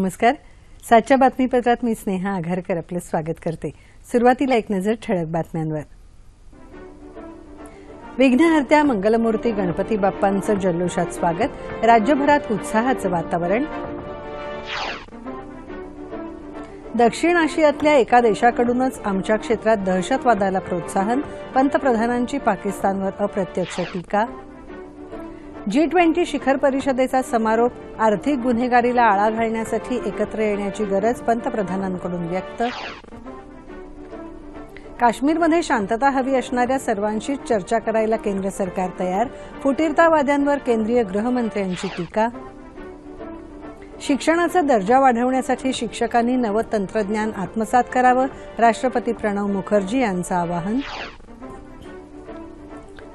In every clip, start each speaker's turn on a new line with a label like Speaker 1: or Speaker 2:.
Speaker 1: नमस्कार. सातच्या बातमीपत्रात मी स्नेहा आघारकर आपलं स्वागत करते. सुरुवातीला एक नजर ठळक बातम्यांवर. विघ्नहर्त्या मंगलमूर्ती गणपती बाप्पांचं जल्लोषात स्वागत. राज्यभरात उत्साहाचं वातावरण. दक्षिण आशियातल्या एका देशाकडूनच आमच्या क्षेत्रात दहशतवादाला प्रोत्साहन पंतप्रधानांची पाकिस्तानवर अप्रत्यक्ष टीका. जी ट्वेंटी शिखर परिषदेचा समारोप आर्थिक गुन्हेगारीला आळा घालण्यासाठी एकत्र येण्याची गरज पंतप्रधानांकडून व्यक्त. काश्मीरमध्ये शांतता हवी असणाऱ्या सर्वांशीच चर्चा करायला केंद्र सरकार तयार. फुटीरतावाद्यांवर केंद्रीय गृहमंत्र्यांची टीका. शिक्षणाचा दर्जा वाढवण्यासाठी शिक्षकांनी नवं तंत्रज्ञान आत्मसात करावं राष्ट्रपती प्रणव मुखर्जी यांचं आवाहन.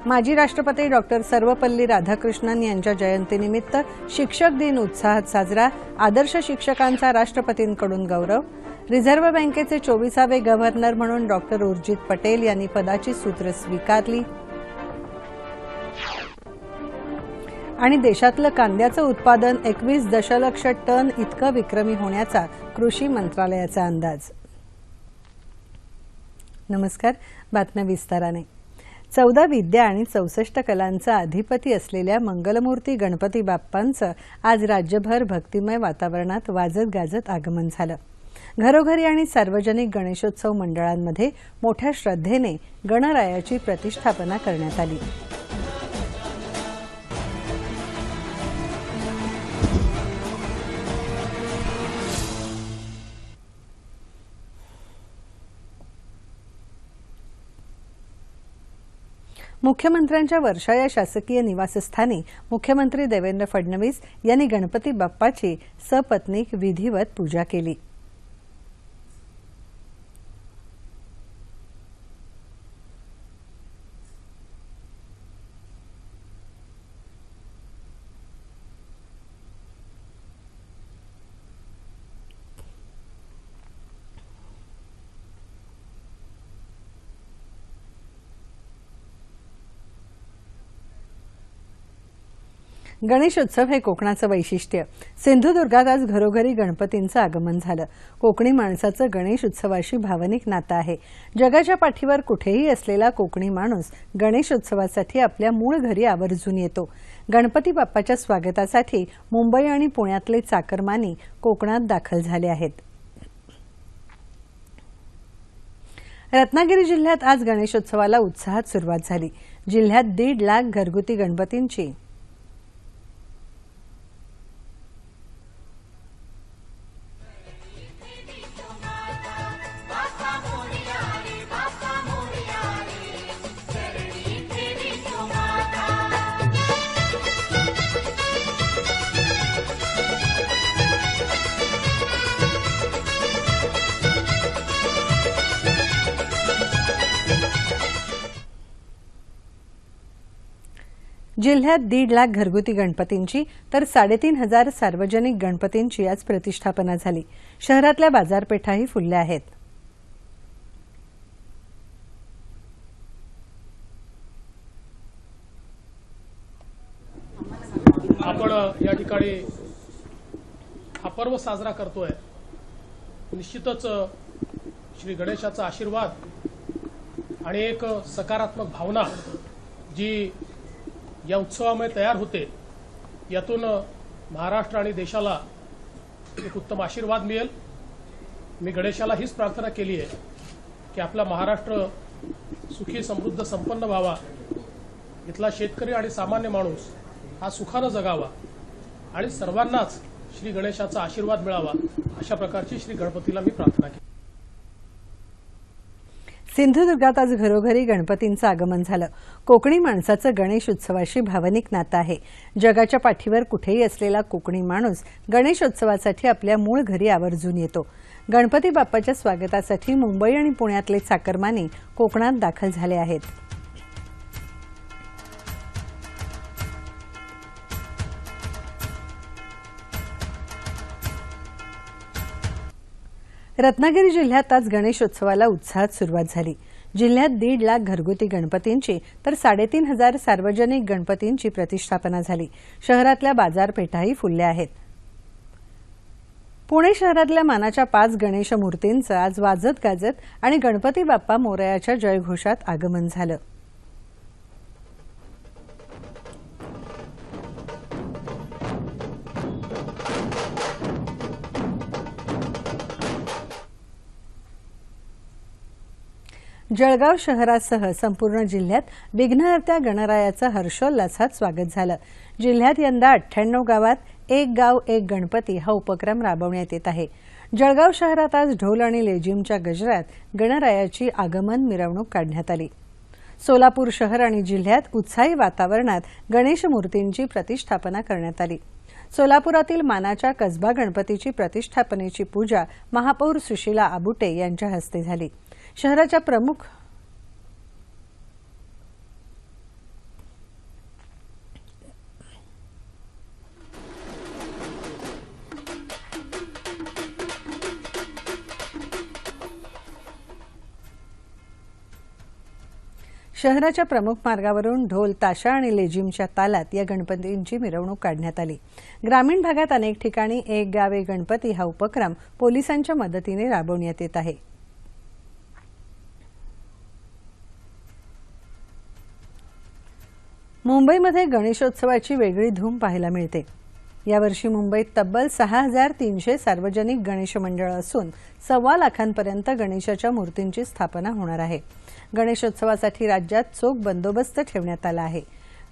Speaker 1: माजी राष्ट्रपती डॉक्टर सर्वपल्ली राधाकृष्णन यांच्या जयंतीनिमित्त शिक्षक दिन उत्साहात साजरा. आदर्श शिक्षकांचा राष्ट्रपतींकडून गौरव. रिझर्व्ह बँकेचे चोवीसावे गव्हर्नर म्हणून डॉक्टर उर्जित पटेल यांनी पदाची सूत्र स्वीकारली. आणि देशातलं कांद्याचं उत्पादन एकवीस दशलक्ष टन इतकं विक्रमी होण्याचा कृषी मंत्रालयाचा अंदाज. नमस्कार. बातम्या विस्ताराने. चौदा विद्या आणि चौसष्ट कलांचा अधिपती असलेल्या मंगलमूर्ती गणपती बाप्पांचं आज राज्यभर भक्तिमय वातावरणात वाजत गाजत आगमन झालं. घरोघरी आणि सार्वजनिक गणेशोत्सव मंडळांमध्ये मोठ्या श्रद्धेने गणरायाची प्रतिष्ठापना करण्यात आली. मुख्यमंत्र्यांच्या वर्षा या शासकीय निवासस्थानी मुख्यमंत्री देवेंद्र फडणवीस यांनी गणपती बाप्पाची सपत्नीक विधिवत पूजा केली. गणेशोत्सव हे कोकणाचं वैशिष्ट्य. सिंधुदुर्गात आज घरोघरी गणपतींचं आगमन झालं. कोकणी माणसाचं गणेश उत्सवाशी भावनिक नातं आहे. जगाच्या पाठीवर कुठेही असलेला कोकणी माणूस गणेशोत्सवासाठी आपल्या मूळ घरी आवर्जून येतो. गणपती बाप्पाच्या स्वागतासाठी मुंबई आणि पुण्यातले चाकरमानी कोकणात दाखल झाले आहेत. रत्नागिरी जिल्ह्यात आज गणेशोत्सवाला उत्साहात सुरुवात झाली. जिल्ह्यात दीड लाख घरगुती गणपतींची जिल्ह्यात दीड लाख घरगुती गणपतींची तर साडेतीन हजार सार्वजनिक गणपतींची आज प्रतिष्ठापना झाली. शहरातल्या बाजारपेठाही फुलल्या आहेत.
Speaker 2: आपण या ठिकाणी हा पर्व साजरा करतोय. निश्चितच श्री गणेशाचा आशीर्वाद आणि एक सकारात्मक भावना जी या उत्सवामुळे तयार होते. यातून महाराष्ट्र आणि देशाला एक उत्तम आशीर्वाद मिळेल. मी गणेशाला हीच प्रार्थना केली आहे की आपला महाराष्ट्र सुखी समृद्ध संपन्न व्हावा. इथला शेतकरी आणि सामान्य माणूस हा सुखानं जगावा आणि सर्वांनाच श्री गणेशाचा आशीर्वाद मिळावा अशा प्रकारची श्री गणपतीला मी प्रार्थना केली.
Speaker 1: सिंधुदुर्गात आज घरोघरी गणपतींचं आगमन झालं. कोकणी माणसाचं गणेश उत्सवाशी भावनिक नातं आहे. जगाच्या पाठीवर कुठेही असलेला कोकणी माणूस गणेशोत्सवासाठी आपल्या मूळ घरी आवर्जून येतो. गणपती बाप्पाच्या स्वागतासाठी मुंबई आणि पुण्यातले चाकरमानी कोकणात दाखल झाले आहेत. रत्नागिरी जिल्ह्यात आज गणेशोत्सवाला उत्साहात सुरुवात झाली. जिल्ह्यात दीड लाख घरगुती गणपतींची तर साडेतीन हजार सार्वजनिक गणपतींची प्रतिष्ठापना झाली. शहरातल्या बाजारपेठाही फुलल्या आहेत. पुणे शहरातल्या मानाच्या पाच गणेश मूर्तींचं आज वाजत गाजत आणि गणपती बाप्पा मोरयाच्या जयघोषात आगमन झालं. जळगाव शहरासह संपूर्ण जिल्ह्यात विघ्नहर्त्या गणरायाचं हर्षोल्लासात स्वागत झालं. जिल्ह्यात यंदा अठ्ठ्याण्णव गावात एक गाव एक गणपती हा उपक्रम राबवण्यात येत आहे. जळगाव शहरात आज ढोल आणि लेझिमच्या गजरात गणरायाची आगमन मिरवणूक काढण्यात आली. सोलापूर शहर आणि जिल्ह्यात उत्साही वातावरणात गणेश मूर्तींची प्रतिष्ठापना करण्यात आली. सोलापुरातील मानाच्या कसबा गणपतीची प्रतिष्ठापनेची पूजा महापौर सुशीला आबुटे यांच्या हस्ते झाली. शहराच्या प्रमुख शहराच्या प्रमुख मार्गावरून ढोल ताशा आणि लेझिमच्या तालात या गणपतींची मिरवणूक काढण्यात आली. ग्रामीण भागात अनेक ठिकाणी एक गावे गणपती हा उपक्रम पोलिसांच्या मदतीने राबवण्यात येत आहे. मुंबईमध्ये गणेशोत्सवाची वेगळी धूम पाहायला मिळते. यावर्षी मुंबईत तब्बल सहा हजार तीनशे सार्वजनिक गणेश मंडळ असून सव्वा लाखांपर्यंत गणेशाच्या मूर्तींची स्थापना होणार आहे. गणेशोत्सवासाठी राज्यात चोख बंदोबस्त ठेवण्यात आला आहे.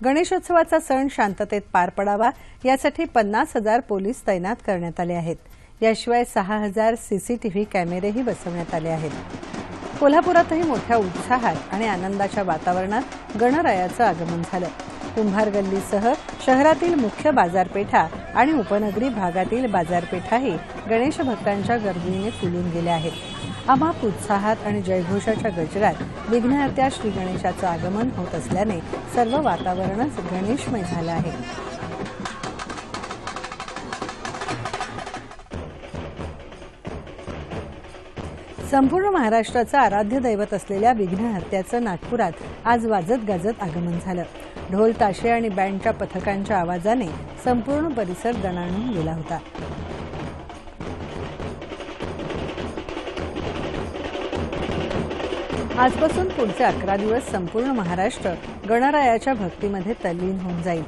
Speaker 1: गणेशोत्सवाचा सण शांततेत पार पडावा यासाठी पन्नास हजार पोलीस तैनात करण्यात आले आहेत. याशिवाय सहा हजार सीसीटीव्ही कॅमेरेही बसवण्यात आले आहेत. कोल्हापुरातही मोठ्या उत्साहात आणि आनंदाच्या वातावरणात गणरायाचं आगमन झालं. कुंभार गल्लीसह शहरातील मुख्य बाजारपेठा आणि उपनगरी भागातील बाजारपेठाही गणेश भक्तांच्या गर्दीने फुलून गेल्या आहेत. अमाप उत्साहात आणि जयघोषाच्या गजरात विघ्नहत्या श्री गणेशाचं आगमन होत असल्याने सर्व वातावरणच गणेशमय झालं आहे. संपूर्ण महाराष्ट्राचं आराध्य दैवत असलेल्या विघ्नहर्त्याचं नागपुरात आज वाजत गाजत आगमन झालं. ढोल ताशे आणि बँडच्या पथकांच्या आवाजाने संपूर्ण परिसर दणाणून गेला होता. आजपासून पुढचे अकरा दिवस संपूर्ण महाराष्ट्र गणरायाच्या भक्तीमध्ये तल्लीन होऊन जाईल.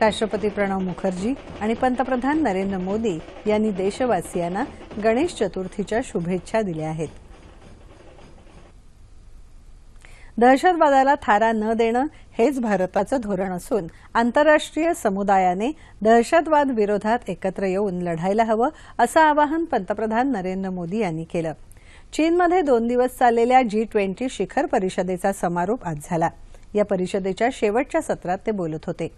Speaker 1: राष्ट्रपती प्रणव मुखर्जी आणि पंतप्रधान नरेंद्र मोदी यांनी देशवासियांना गणेश चतुर्थीच्या शुभेच्छा दिल्या आहेत. दहशतवादाला थारा न देणं हेच भारताचं धोरण असून आंतरराष्ट्रीय समुदायाने दहशतवाद विरोधात एकत्र येऊन लढायला हवं असं आवाहन पंतप्रधान नरेंद्र मोदी यांनी केलं. चीनमध्ये दोन दिवस चाललेल्या जी ट्वेंटी शिखर परिषदेचा समारोप आज झाला. या परिषदेच्या शेवटच्या सत्रात ते बोलत होते.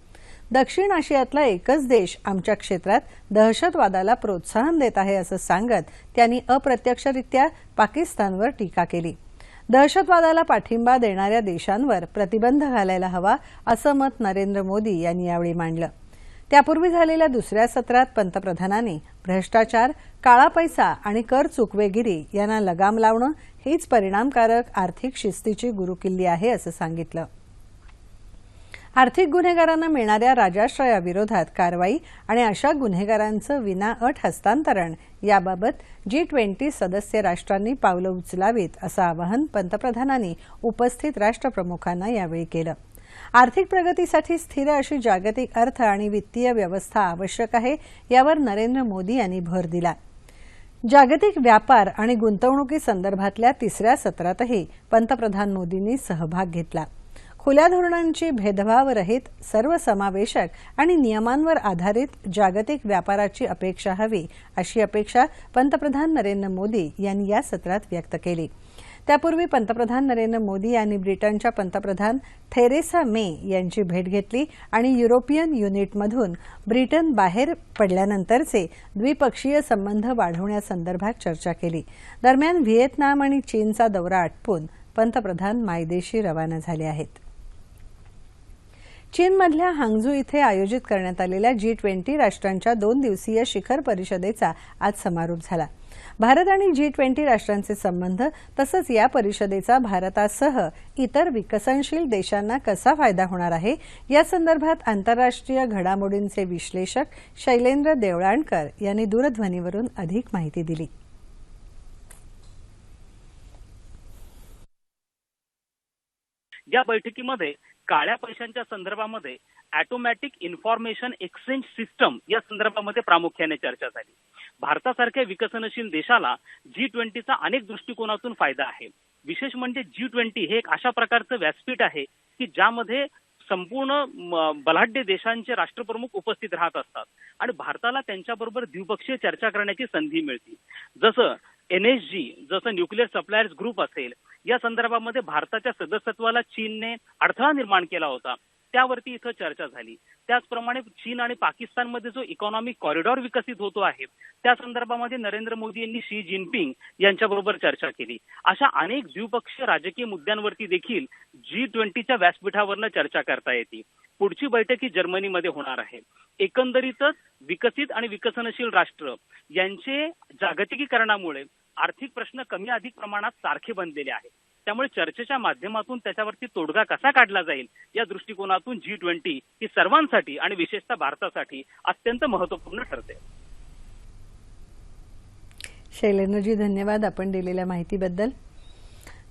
Speaker 1: दक्षिण आशियातला एकच देश आमच्या क्षेत्रात दहशतवादाला प्रोत्साहन देत आहे असं सांगत त्यांनी अप्रत्यक्षरित्या पाकिस्तानवर टीका केली. दहशतवादाला पाठिंबा देणाऱ्या देशांवर प्रतिबंध घालायला हवा असं मत नरेंद्र मोदी यांनी यावेळी मांडलं. त्यापूर्वी झालेल्या दुसऱ्या सत्रात पंतप्रधानांनी भ्रष्टाचार काळा पैसा आणि कर चुकवेगिरी यांना लगाम लावणं हीच परिणामकारक आर्थिक शिस्तीची गुरुकिल्ली आहे असं सांगितलं. आर्थिक गुन्हेगारांना मिळणाऱ्या राजाश्रयाविरोधात कारवाई आणि अशा गुन्हेगारांचं विनाअट हस्तांतरण याबाबत जी ट्वेंटी सदस्य राष्ट्रांनी पावलं उचलावीत असं आवाहन पंतप्रधानांनी उपस्थित राष्ट्रप्रमुखांना यावेळी केलं. आर्थिक प्रगतीसाठी स्थिर अशी जागतिक अर्थ आणि वित्तीय व्यवस्था आवश्यक आहे यावर नरेंद्र मोदी यांनी भर दिला. जागतिक व्यापार आणि गुंतवणुकी संदर्भातल्या तिसऱ्या सत्रातही पंतप्रधान मोदींनी सहभाग घेतला. खुल्या धोरणांची भेदभाव रहित सर्वसमावेशक आणि नियमांवर आधारित जागतिक व्यापाराची अपेक्षा हवी अशी अपेक्षा पंतप्रधान नरेंद्र मोदी यांनी या सत्रात व्यक्त केली. त्यापूर्वी पंतप्रधान नरेंद्र मोदी यांनी ब्रिटनच्या पंतप्रधान थेरेसा मे यांची भेट घेतली आणि युरोपियन युनिटमधून ब्रिटन बाहेर पडल्यानंतरचे द्विपक्षीय संबंध वाढवण्यासंदर्भात चर्चा केली. दरम्यान व्हिएतनाम आणि चीनचा दौरा आटपून पंतप्रधान मायदेशी रवाना झाले आहेत. चीनमधल्या हांगझू इथे आयोजित करण्यात आलेल्या जी ट्वेंटी राष्ट्रांच्या दोन दिवसीय शिखर परिषदेचा आज समारोप झाला. भारत आणि जी ट्वेंटी राष्ट्रांचे संबंध तसंच या परिषदेचा भारतासह इतर विकसनशील देशांना कसा फायदा होणार आहे या संदर्भात आंतरराष्ट्रीय घडामोडींचे विश्लेषक शैलेंद्र देवळाणकर यांनी दूरध्वनीवरून अधिक माहिती दिली.
Speaker 3: या बैठकीमध्ये काळ्या पैशांच्या संदर्भामध्ये ऑटोमॅटिक इन्फॉर्मेशन एक्सचेंज सिस्टम या संदर्भामध्ये प्रामुख्याने चर्चा झाली. भारतासारख्या विकसनशील देशाला जी ट्वेंटीचा अनेक दृष्टिकोनातून फायदा आहे. विशेष म्हणजे जी ट्वेंटी हे एक अशा प्रकारचं व्यासपीठ आहे की ज्यामध्ये संपूर्ण बलाढ्य देशांचे राष्ट्रप्रमुख उपस्थित राहत असतात. आणि भारताला त्यांच्याबरोबर द्विपक्षीय चर्चा करण्याची संधी मिळते. जसं एनएसजी जसं न्यूक्लिअर सप्लायर्स ग्रुप असेल या संदर्भामध्ये भारताच्या सदस्यत्वाला चीनने अडथळा निर्माण केला होता. त्यावरती इथं चर्चा झाली. त्याचप्रमाणे चीन आणि पाकिस्तानमध्ये जो इकॉनॉमिक कॉरिडॉर विकसित होतो आहे त्या संदर्भामध्ये नरेंद्र मोदी यांनी शी जिनपिंग यांच्याबरोबर चर्चा केली. अशा अनेक द्विपक्षीय राजकीय मुद्द्यांवरती देखील जी ट्वेंटीच्या व्यासपीठावरनं चर्चा करता येते. पुढची बैठक ही जर्मनीमध्ये होणार आहे. एकंदरीतच विकसित आणि विकसनशील राष्ट्र यांचे जागतिकीकरणामुळे आर्थिक प्रश्न कमी अधिक प्रमाणात सारखे बनलेले आहेत. त्यामुळे चर्चेच्या माध्यमातून त्याच्यावरती तोडगा कसा काढला जाईल? या दृष्टिकोनातून जी ट्वेंटी ही सर्वांसाठी आणि विशेषतः भारतासाठी अत्यंत महत्त्वपूर्ण ठरते.
Speaker 1: शैलेंद्रजी धन्यवाद आपण दिलेल्या माहितीबद्दल.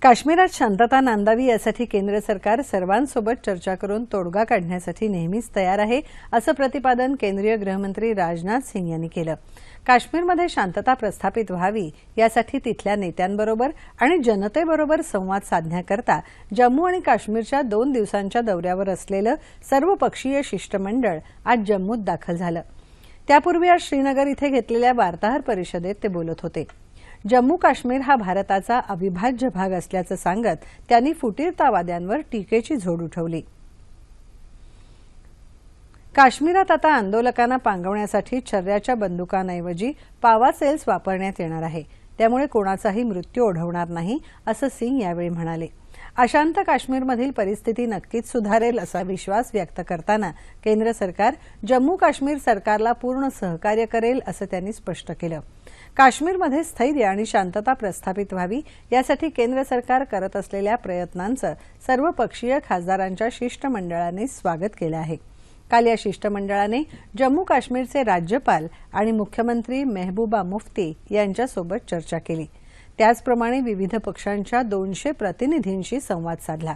Speaker 1: काश्मीरात शांतता नांदावी यासाठी केंद्र सरकार सर्वांसोबत चर्चा करून तोडगा काढण्यासाठी नेहमीच तयार आहे असं प्रतिपादन केंद्रीय गृहमंत्री राजनाथ सिंग यांनी केलं. काश्मीरमध्ये शांतता प्रस्थापित व्हावी यासाठी तिथल्या नेत्यांबरोबर आणि जनतेबरोबर संवाद साधण्याकरता जम्मू आणि काश्मीरच्या दोन दिवसांच्या दौऱ्यावर असलेलं सर्वपक्षीय शिष्टमंडळ आज जम्मूत दाखल झालं. त्यापूर्वी आज श्रीनगर इथे घेतलेल्या वार्ताहर परिषदेत ते बोलत होते. जम्मू काश्मीर हा भारताचा अविभाज्य भाग असल्याचं सांगत त्यांनी फुटीरतावाद्यांवर टीकेची झोड उठवली. काश्मीरात आता आंदोलकांना पांगवण्यासाठी छर्याच्या बंदुकांऐवजी पावा सेल्स वापरण्यात येणार आहे. त्यामुळे कोणाचाही मृत्यू ओढवणार नाही असं सिंग यावेळी म्हणाले. अशांत काश्मीरमधील परिस्थिती नक्कीच सुधारेल असा विश्वास व्यक्त करताना केंद्र सरकार जम्मू काश्मीर सरकारला पूर्ण सहकार्य करेल असं त्यांनी स्पष्ट केलं. काश्मीरमध्ये स्थैर्य आणि शांतता प्रस्थापित व्हावी यासाठी केंद्र सरकार करत असलेल्या प्रयत्नांचं सर्वपक्षीय खासदारांच्या शिष्टमंडळाने स्वागत केलं आहे. काल या शिष्टमंडळाने जम्मू काश्मीरचे राज्यपाल आणि मुख्यमंत्री मेहबूबा मुफ्ती यांच्यासोबत चर्चा केली. त्याचप्रमाणे विविध पक्षांच्या दोनशे प्रतिनिधींशी संवाद साधला.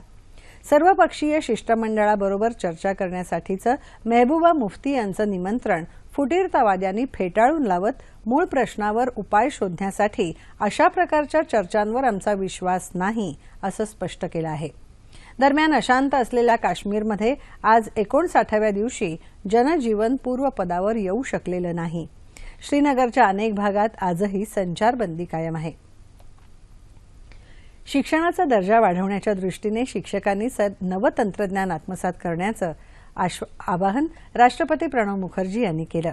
Speaker 1: सर्वपक्षीय शिष्टमंडळाबरोबर चर्चा करण्यासाठीचं मेहबूबा मुफ्ती यांचं निमंत्रण फुटीरतावाद्यांनी फेटाळून लावत मूळ प्रश्नावर उपाय शोधण्यासाठी अशा प्रकारच्या चर्चांवर आमचा विश्वास नाही असं स्पष्ट केलं आहे. दरम्यान अशांत असलेल्या काश्मीरमध्ये आज एकोणसाठाव्या दिवशी जनजीवन पूर्वपदावर येऊ शकलेलं नाही. श्रीनगरच्या अनेक भागात आजही संचारबंदी कायम आहे. शिक्षणाचा दर्जा वाढवण्याच्या दृष्टीने शिक्षकांनी नवतंत्रज्ञान आत्मसात करण्याचं आवाहन राष्ट्रपती प्रणव मुखर्जी यांनी केलं.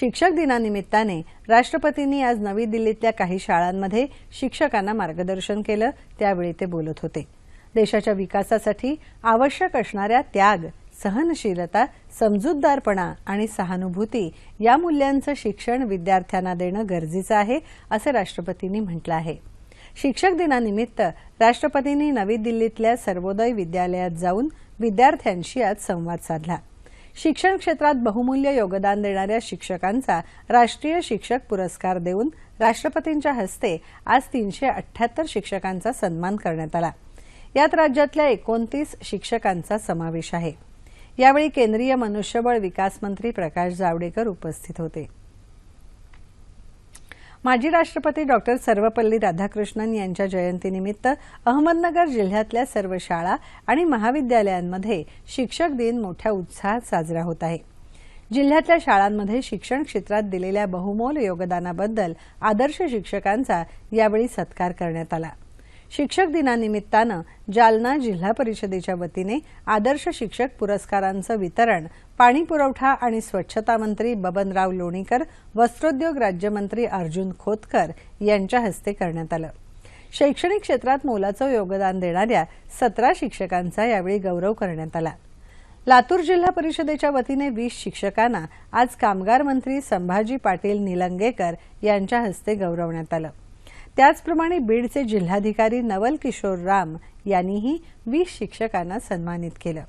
Speaker 1: शिक्षक दिनानिमित्ताने राष्ट्रपतींनी आज नवी दिल्लीतल्या काही शाळांमध्ये शिक्षकांना मार्गदर्शन केलं त्यावेळी ते बोलत होते. देशाच्या विकासासाठी आवश्यक असणाऱ्या त्याग सहनशीलता समजूतदारपणा आणि सहानुभूती या मूल्यांचं शिक्षण विद्यार्थ्यांना देणं गरजेचं आहे असं राष्ट्रपतींनी म्हटलं आहे. शिक्षक दिनानिमित्त राष्ट्रपतींनी नवी दिल्लीतल्या सर्वोदय विद्यालयात जाऊन विद्यार्थ्यांशी आज संवाद साधला. शिक्षण क्षेत्रात बहुमूल्य योगदान देणाऱ्या शिक्षकांचा राष्ट्रीय शिक्षक पुरस्कार देऊन राष्ट्रपतींच्या हस्ते आज तीनशे अठ्ठ्याहत्तर शिक्षकांचा सन्मान करण्यात आला. यात राज्यातल्या एकोणतीस शिक्षकांचा समावेश आहे. यावेळी केंद्रीय मनुष्यबळ विकास मंत्री प्रकाश जावडेकर उपस्थित होते. माजी राष्ट्रपती डॉक्टर सर्वपल्ली राधाकृष्णन यांच्या जयंतीनिमित्त अहमदनगर जिल्ह्यातल्या सर्व शाळा आणि महाविद्यालयांमध्ये शिक्षक दिन मोठ्या उत्साहात साजरा होत आहे. जिल्ह्यातल्या शाळांमध्ये शिक्षण क्षेत्रात दिलेल्या बहुमोल योगदानाबद्दल आदर्श शिक्षकांचा यावेळी सत्कार करण्यात आला. शिक्षक दिनानिमित्तानं जालना जिल्हा परिषदेच्या वतीने आदर्श शिक्षक पुरस्कारांचं वितरण पाणी पुरवठा आणि स्वच्छता मंत्री बबनराव लोणीकर वस्त्रोद्योग राज्यमंत्री अर्जुन खोतकर यांच्या हस्ते करण्यात आलं. शैक्षणिक क्षेत्रात मोलाचं योगदान देणाऱ्या सतरा शिक्षकांचा यावेळी गौरव करण्यात आला. लातूर जिल्हा परिषदेच्या वतीने वीस शिक्षकांना आज कामगार मंत्री संभाजी पाटील निलंगेकर यांच्या हस्ते गौरवण्यात आलं. त्याचप्रमाणे बीडचे जिल्हाधिकारी नवल किशोर राम यांनीही वीस शिक्षकांना सन्मानित केलं.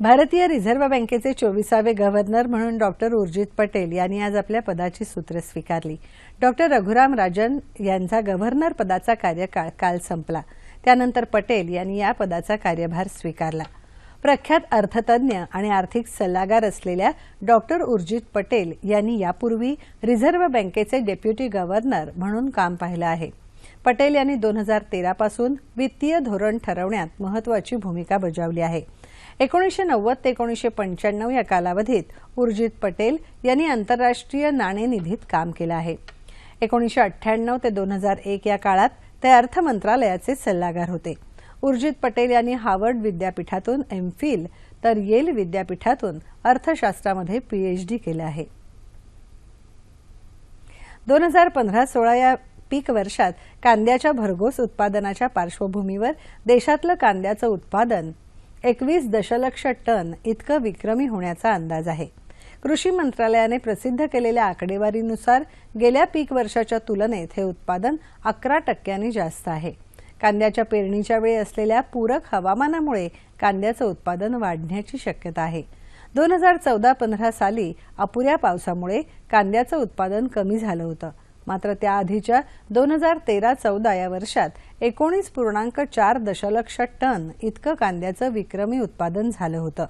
Speaker 1: भारतीय रिझर्व्ह बँकेचे चोवीसावे गव्हर्नर म्हणून डॉक्टर उर्जित पटेल यांनी आज आपल्या पदाची सूत्र स्वीकारली. डॉक्टर रघुराम राजन यांचा गव्हर्नर पदाचा कार्यकाळ काल संपला. त्यानंतर पटेल यांनी या पदाचा कार्यभार स्वीकारला. प्रख्यात अर्थतज्ञ आणि आर्थिक सल्लागार असलेल्या डॉक्टर उर्जित पटेल यांनी यापूर्वी रिझर्व्ह बँकेचे डेप्युटी गव्हर्नर म्हणून काम पाहिलं आहे. पटेल यांनी दोन हजार तेरापासून वित्तीय धोरण ठरवण्यात महत्वाची भूमिका बजावली आहे. एकोणीसशे नव्वद ते एकोणीसशे पंच्याण्णव या कालावधीत उर्जित पटेल यांनी आंतरराष्ट्रीय नाणेनिधीत काम केलं आहे. एकोणीसशे अठ्ठ्याण्णव ते दोन हजार एक या काळात ते अर्थ मंत्रालयाचे सल्लागार होते. उर्जित पटेल यांनी हार्वर्ड विद्यापीठातून एम फिल तर येल विद्यापीठातून अर्थशास्त्रामध्ये पीएचडी केलं आहे. दोन हजार पंधरा सोळा या पीक वर्षात कांद्याच्या भरघोस उत्पादनाच्या पार्श्वभूमीवर देशातलं कांद्याचं उत्पादन एकवीस दशलक्ष टन इतकं विक्रमी होण्याचा अंदाज आहे. कृषी मंत्रालयाने प्रसिद्ध केलेल्या आकडेवारीनुसार गेल्या पीक वर्षाच्या तुलनेत हे उत्पादन अकरा टक्क्यांनी जास्त आहे. कांद्याच्या पेरणीच्या वेळी असलेल्या पूरक हवामानामुळे कांद्याचं उत्पादन वाढण्याची शक्यता आहे. दोन हजार चौदा पंधरा साली अपुऱ्या पावसामुळे कांद्याचं उत्पादन कमी झालं होतं. मात्र त्याआधीच्या दोन हजार तेरा चौदा या वर्षात एकोणीस पूर्णांक चार दशलक्ष टन इतकं कांद्याचं विक्रमी उत्पादन झालं होतं.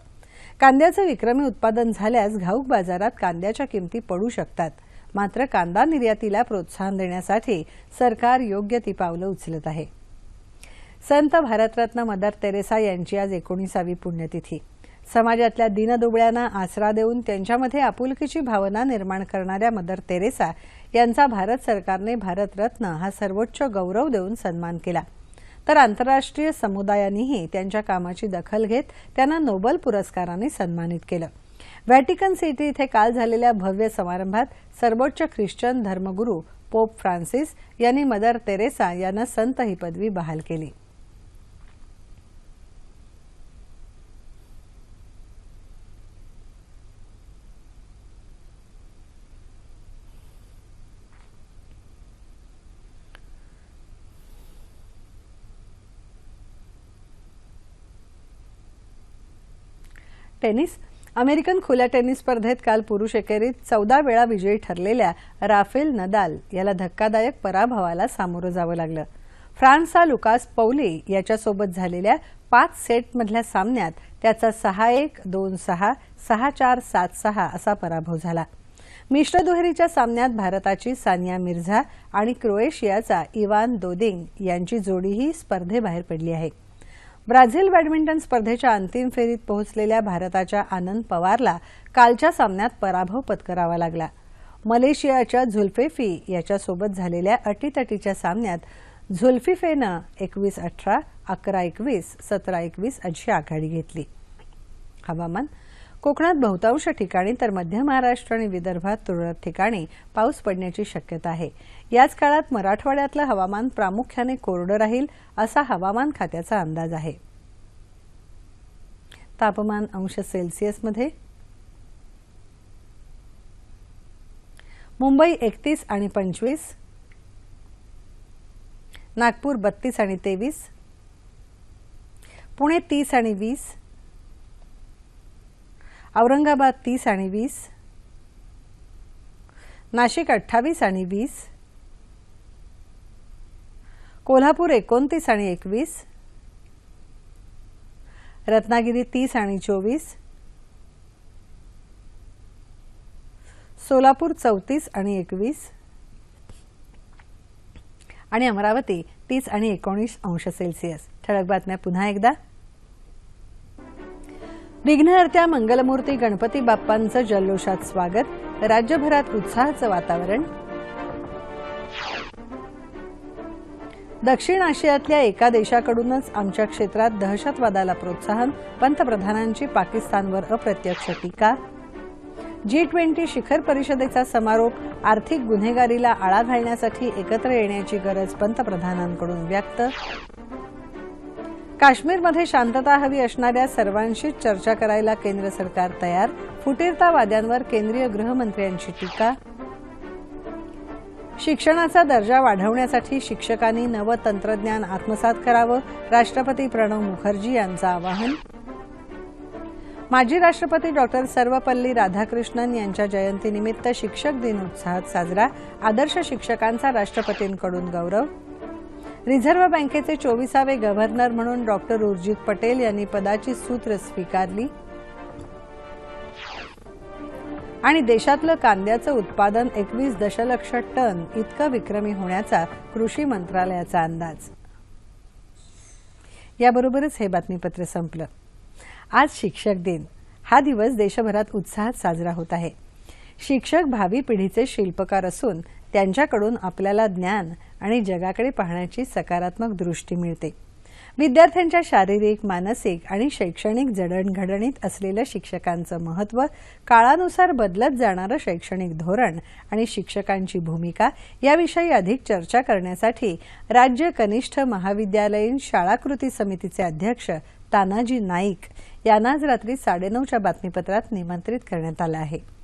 Speaker 1: कांद्याचं विक्रमी उत्पादन झाल्यास घाऊक बाजारात कांद्याच्या किमती पडू शकतात. मात्र कांदा निर्यातीला प्रोत्साहन देण्यासाठी सरकार योग्य ती पावलं उचलत आहे. संत भारतरत्न मदर तेरेसा यांची आज एकोणीसावी पुण्यतिथी. समाजातल्या दिनदुबळ्यांना आसरा देऊन त्यांच्यामध्ये आपुलकीची भावना निर्माण करणाऱ्या मदर तेरेसा यांचा भारत सरकारने भारतरत्न हा सर्वोच्च गौरव देऊन सन्मान केला. तर आंतरराष्ट्रीय समुदायानेही त्यांच्या कामाची दखल घेत त्यांना नोबल पुरस्काराने सन्मानित केलं. व्हॅटिकन सिटी इथे काल झालेल्या भव्य समारंभात सर्वोच्च ख्रिश्चन धर्मगुरू पोप फ्रान्सिस यांनी मदर तेरेसा यांना संत ही पदवी बहाल केली. टेनिस. अमेरिकन खुल्या टेनिस स्पर्धेत काल पुरुष एकेरीत चौदा वेळा विजयी ठरलेल्या राफेल नदाल याला धक्कादायक पराभवाला सामोरं जावं लागलं. फ्रान्सचा लुकास पौले याच्यासोबत झालेल्या पाच सेटमधल्या सामन्यात त्याचा सहा एक दोन सहा सहा चार सात सहा असा पराभव झाला. मिश्र दुहेरीच्या सामन्यात भारताची सानिया मिर्झा आणि क्रोएशियाचा इवान दोदिंग यांची जोडीही स्पर्धेबाहेर पडली आहे. ब्राझील बॅडमिंटन स्पर्धेच्या अंतिम फेरीत पोहोचलेल्या भारताच्या आनंद पवारला कालच्या सामन्यात पराभव पत्करावा लागला. मलेशियाच्या झुल्फेफी याच्यासोबत झालेल्या अटीतटीच्या सामन्यात झुल्फिफेनं एकवीस अठरा अकरा एकवीस सतरा एकवीस अशी आघाडी घेतली. हवामान कोकणात बहुतांश ठिकाणी तर मध्य महाराष्ट्र आणि विदर्भात तुरळक ठिकाणी पाऊस पडण्याची शक्यता आहे. याच काळात मराठवाड्यातलं हवामान प्रामुख्याने कोरडं राहील असा हवामान खात्याचा अंदाज आहे. तापमान अंश सेल्सिअसमध्ये मुंबई एकतीस आणि पंचवीस. नागपूर बत्तीस आणि तेवीस. पुणे तीस आणि वीस. औरंगाबाद तीस आणि वीस. नाशिक अठ्ठावीस आणि वीस. कोल्हापूर एकोणतीस आणि एकवीस. रत्नागिरी तीस आणि चोवीस. सोलापूर चौतीस आणि एकवीस. आणि अमरावती तीस आणि एकोणीस अंश सेल्सिअस. ठळक बातम्या पुन्हा एकदा. विघ्नहर्त्या मंगलमूर्ती गणपती बाप्पांचं जल्लोषात स्वागत. राज्यभरात उत्साहाचं वातावरण. दक्षिण आशियातल्या एका देशाकडूनच आमच्या क्षेत्रात दहशतवादाला प्रोत्साहन पंतप्रधानांची पाकिस्तानवर अप्रत्यक्ष टीका. जी ट्वेंटी शिखर परिषदेचा समारोप आर्थिक गुन्हेगारीला आळा घालण्यासाठी एकत्र येण्याची गरज पंतप्रधानांकडून व्यक्त. काश्मीरमध्ये शांतता हवी असणाऱ्या सर्वांशीच चर्चा करायला केंद्र सरकार तयार. फुटीरतावाद्यांवर केंद्रीय गृहमंत्र्यांची टीका. शिक्षणाचा दर्जा वाढवण्यासाठी शिक्षकांनी नवं तंत्रज्ञान आत्मसात करावं राष्ट्रपती प्रणव मुखर्जी यांचं आवाहन. माजी राष्ट्रपती डॉक्टर सर्वपल्ली राधाकृष्णन यांच्या जयंतीनिमित्त शिक्षक दिन उत्साहात साजरा. आदर्श शिक्षकांचा राष्ट्रपतींकडून गौरव. रिझर्व्ह बँकेचे चोवीसावे गव्हर्नर म्हणून डॉक्टर उर्जित पटेल यांनी पदाची सूत्र स्वीकारली. आणि देशातलं कांद्याचं उत्पादन एकवीस दशलक्ष टन इतकं विक्रमी होण्याचा कृषी मंत्रालयाचा अंदाज. याबरोबरच हे बातमीपत्र संपलं. आज शिक्षक दिन. हा दिवस देशभरात उत्साहात साजरा होत आहे. शिक्षक भावी पिढीचे शिल्पकार असून त्यांच्याकडून आपल्याला ज्ञान आणि जगाकडे पाहण्याची सकारात्मक दृष्टी मिळते. विद्यार्थ्यांच्या शारीरिक मानसिक आणि शैक्षणिक जडणघडणीत असलेलं शिक्षकांचं महत्त्व काळानुसार बदलत जाणारं शैक्षणिक धोरण आणि शिक्षकांची भूमिका याविषयी अधिक चर्चा करण्यासाठी राज्य कनिष्ठ महाविद्यालयीन शाळा कृती समितीचे अध्यक्ष तानाजी नाईक यांना आज रात्री साडेनऊच्या बातमीपत्रात निमंत्रित करण्यात आलं आहे.